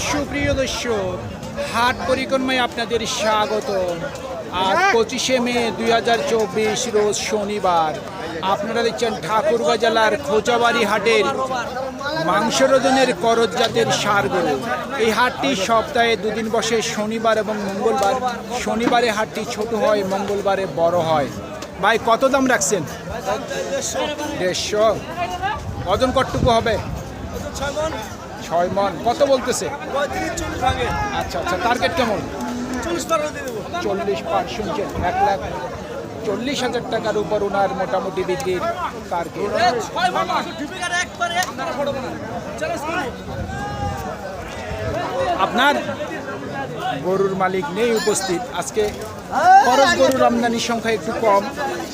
সুপ্রিয় দর্শক হাট পরিক্রমায় আপনাদের স্বাগত। আজ পঁচিশে মে দুই হাজার চব্বিশ রোজ শনিবার। আপনারা দেখছেন ঠাকুরগাঁ জেলার খোঁচাবাড়ি হাটের মাংস রোজনের করজ জাতের সার গরু। এই হাটটি সপ্তাহে দুদিন বসে শনিবার এবং মঙ্গলবার। শনিবারে হাটটি ছোট হয় মঙ্গলবারে বড় হয়। ভাই কত দাম রাখছেন? দেড়শো। ওজন কতটুকু হবে? ছয় মন। কত বলতেছে? আচ্ছা আচ্ছা টার্গেট কেমন? চল্লিশ পার শুনছেন, এক লাখ চল্লিশ হাজার টাকার উপর ওনার মোটামুটি বিক্রির টার্গেট আপনার গরুর মালিক নেই উপস্থিত। আজকে খরচ গরুর আমদানির সংখ্যা একটু কম।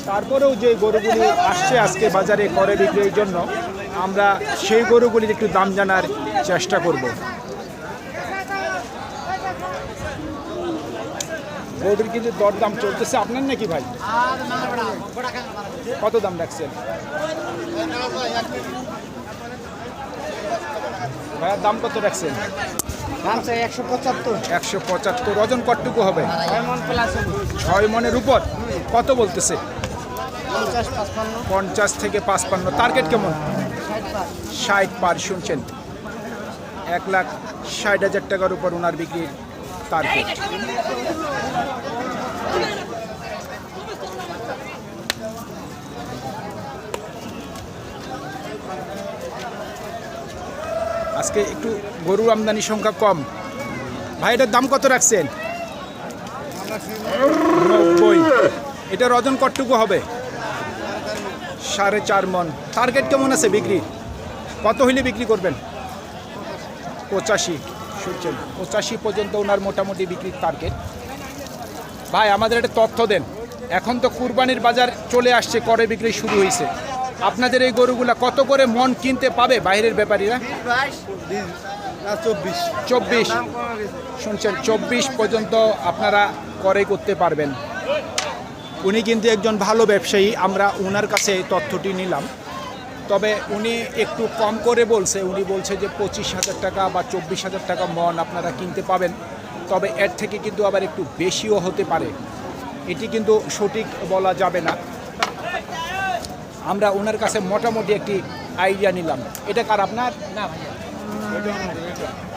তারপরেও যে গরুগুলি আসছে আজকে বাজারে করে বিক্রির জন্য আমরা সেই গরুগুলির একটু দাম জানার চেষ্টা করব। গরুর কিন্তু দরদাম চলতেছে আপনার নাকি ভাই? কত দাম রাখছেন? ভাইয়ার দাম কত রাখছেন? দাম চাই একশো পঁচাত্তর। একশো পঁচাত্তর ওজন কতটুকু হবে? ছয় মন মনের উপর? কত বলতেছে? পঞ্চাশ থেকে পাঁচপান্ন। টার্গেট কেমন? ষাট পার, শুনছেন? এক লাখ ষাট হাজার টাকার উপর ওনার বিক্রির টার্গেট আজকে একটু গরু আমদানি সংখ্যা কম। ভাই, এটার দাম কত রাখছেন? নব্বই। এটার ওজন কতটুকু হবে। সাড়ে চার মন। টার্গেট কেমন আছে বিক্রি কত হইলে বিক্রি করবেন? পঁচাশি শুনছেন? পঁচাশি পর্যন্ত ওনার মোটামুটি বিক্রির টার্গেট ভাই আমাদের একটা তথ্য দেন। এখন তো কুরবানির বাজার চলে আসছে করে বিক্রি শুরু হয়েছে আপনাদের এই গরুগুলা কত করে মন কিনতে পাবে বাইরের ব্যাপারীরা? চব্বিশ। চব্বিশ। শুনছেন চব্বিশ পর্যন্ত আপনারা করে করতে পারবেন। উনি কিন্তু একজন ভালো ব্যবসায়ী আমরা ওনার কাছে তথ্যটি নিলাম। তবে উনি একটু কম করে বলছে। উনি বলছে যে পঁচিশ হাজার টাকা বা চব্বিশ হাজার টাকা মন আপনারা কিনতে পাবেন। তবে এর থেকে কিন্তু আবার একটু বেশিও হতে পারে। এটি কিন্তু সঠিক বলা যাবে না। আমরা ওনার কাছে মোটামুটি একটি আইডিয়া নিলাম। এটা কার আপনার? না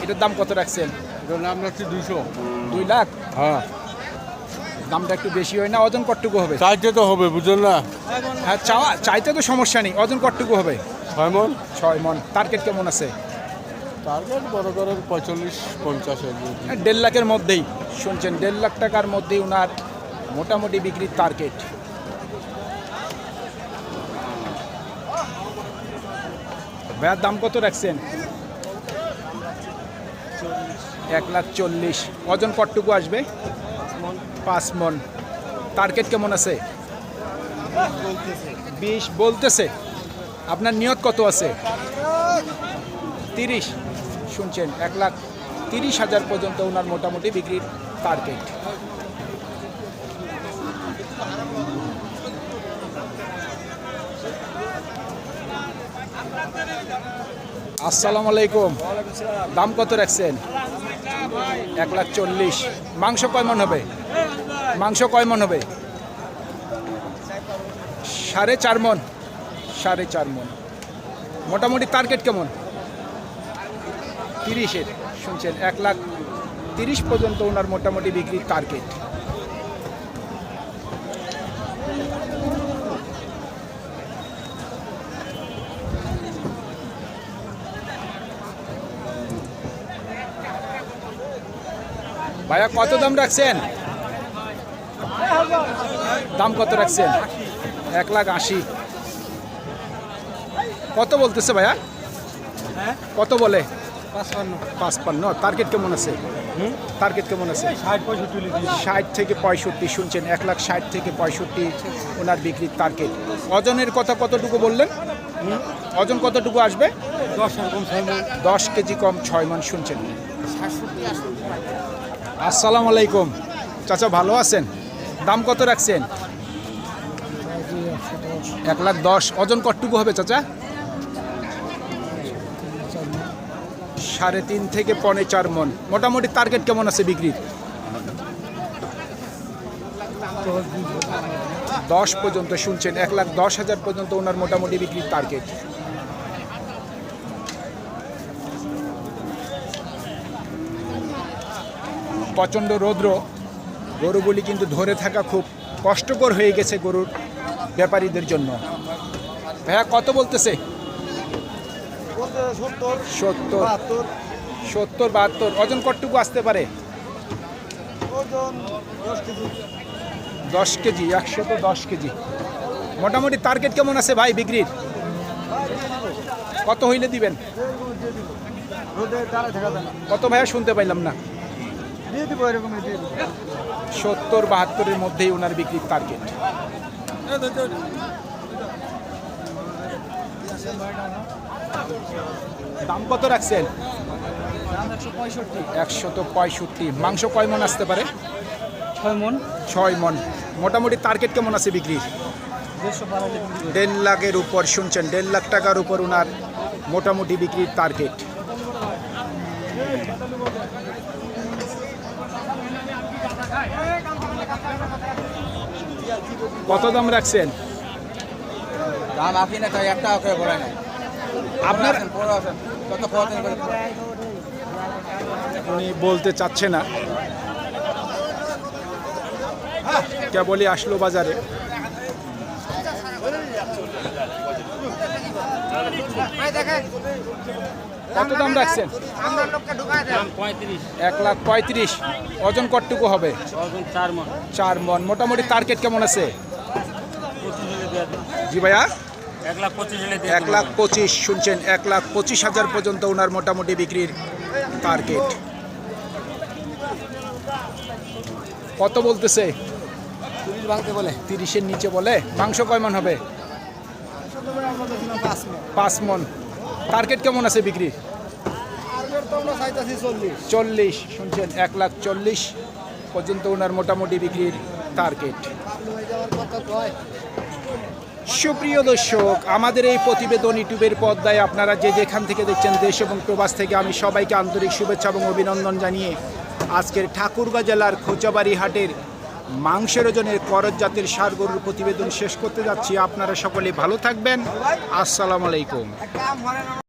এটার দাম কত রাখছেন? দুশো দুই লাখ? হ্যাঁ। দামটা একটু বেশি হয় না ওজন কতটুকু হবে? চাইতে তো হবে বুঝলেন না? হ্যাঁ চাওয়া চাইতে তো সমস্যা নেই ওজন কতটুকু হবে? ছয় মন। ছয় মন। টার্গেট কেমন আছে? টার্গেট বড় করেন পঁয়তাল্লিশ পঞ্চাশ। হ্যাঁ, দেড় লাখের মধ্যেই। শুনছেন দেড় লাখ টাকার মধ্যেই ওনার মোটামুটি বিক্রির টার্গেট ভাইয়ার দাম কত রাখছেন? এক লাখ চল্লিশ। ওজন কতটুকু আসবে? পাঁচ মন। টার্গেট কেমন আছে? বিশ বলতেছে। আপনার নিয়ত কত আছে? তিরিশ। শুনছেন, এক লাখ তিরিশ হাজার পর্যন্ত ওনার মোটামুটি বিক্রির টার্গেট আসসালামু আলাইকুম। দাম কত রাখছেন? এক লাখ চল্লিশ। মাংস কয় মন হবে? মাংস কয় মন হবে? সাড়ে চার মন। সাড়ে চার মন। মোটামুটি টার্গেট কেমন? তিরিশের, শুনছেন, এক লাখ তিরিশ পর্যন্ত ওনার মোটামুটি বিক্রির টার্গেট ভাইয়া, কত দাম রাখছেন? দাম কত রাখছেন? এক লাখ আশি। কত বলতেছে ভাইয়া? কত বলে? পাঁচপান্ন। টার্গেট কেমন আছে? টার্গেট কেমন আছে? ষাট থেকে পঁয়ষট্টি শুনছেন। এক লাখ ষাট থেকে পঁয়ষট্টি ওনার বিক্রির টার্গেট। ওজনের কথা কতটুকু বললেন? ওজন কতটুকু আসবে? দশ কেজি কম ছয় মন শুনছেন। আসসালামু আলাইকুম। চাচা ভালো আছেন? দাম কত রাখছেন? এক লাখ দশ ওজন কতটুকু হবে চাচা? সাড়ে তিন থেকে পৌনে চার মন। মোটামুটি টার্গেট কেমন আছে বিক্রির? দশ পর্যন্ত শুনছেন, এক লাখ দশ হাজার পর্যন্ত ওনার মোটামুটি বিক্রির টার্গেট প্রচণ্ড রৌদ্র গরুগুলি কিন্তু ধরে থাকা খুব কষ্টকর হয়ে গেছে গরুর। ব্যাপারীদের জন্য। ভাইয়া, কত বলতেছে? সত্তর বাহাত্তর। ওজন কতটুকু আসতে পারে? দশ কেজি একশো তো দশ কেজি। মোটামুটি টার্গেট কেমন আছে ভাই বিক্রির? কত হইলে দিবেন? কত ভাইয়া, শুনতে পাইলাম না। সত্তর, বাহাত্তরের মধ্যেই ওনার বিক্রির টার্গেট দাম কত রাখছেন? একশো পঁয়ষট্টি। তো পঁয়ষট্টি। মাংস কয় মন আসতে পারে? ছয় মন। ছয় মন। মোটামুটি টার্গেট কেমন আছে বারো দেড় লাখের উপর শুনছেন দেড় লাখ টাকার উপর ওনার মোটামুটি বিক্রির টার্গেট কত দাম রাখছেন? দাম আপনি না তাই একটা করে বলে নাই। আপনার কত উনি বলতে চাচ্ছে না। কেবলই আসলো বাজারে। কত দাম রাখছেন? এক লাখ পঁয়ত্রিশ। ওজন কতটুকু হবে? চার মন। মোটামুটি টার্গেট কেমন আছে? জি ভাইয়া? এক লাখ পঁচিশ হলে এক লাখ পঁচিশ শুনছেন এক লাখ পঁচিশ হাজার পর্যন্ত ওনার মোটামুটি বিক্রির টার্গেট। কত বলতেছে? তিরিশ ভাঙতে বলে। তিরিশের নিচে বলে। মাংস কয় মন হবে? পাঁচ মন। টার্গেট কেমন আছে বিক্রি চল্লিশ। শুনছেন এক লাখ চল্লিশ পর্যন্ত ওনার মোটামুটি বিক্রির টার্গেট সুপ্রিয় দর্শক আমাদের এই প্রতিবেদন ইউটিউবের পর্দায় আপনারা যে যেখান থেকে দেখছেন দেশ এবং প্রবাস থেকে আমি সবাইকে আন্তরিক শুভেচ্ছা এবং অভিনন্দন জানিয়ে আজকের ঠাকুরগাঁ জেলার খোঁচাবাড়ি হাটের মাংসের ওজনের করজ জাতের সার গরুর প্রতিবেদন শেষ করতে যাচ্ছি। আপনারা সকলে ভালো থাকবেন। আসসালামু আলাইকুম।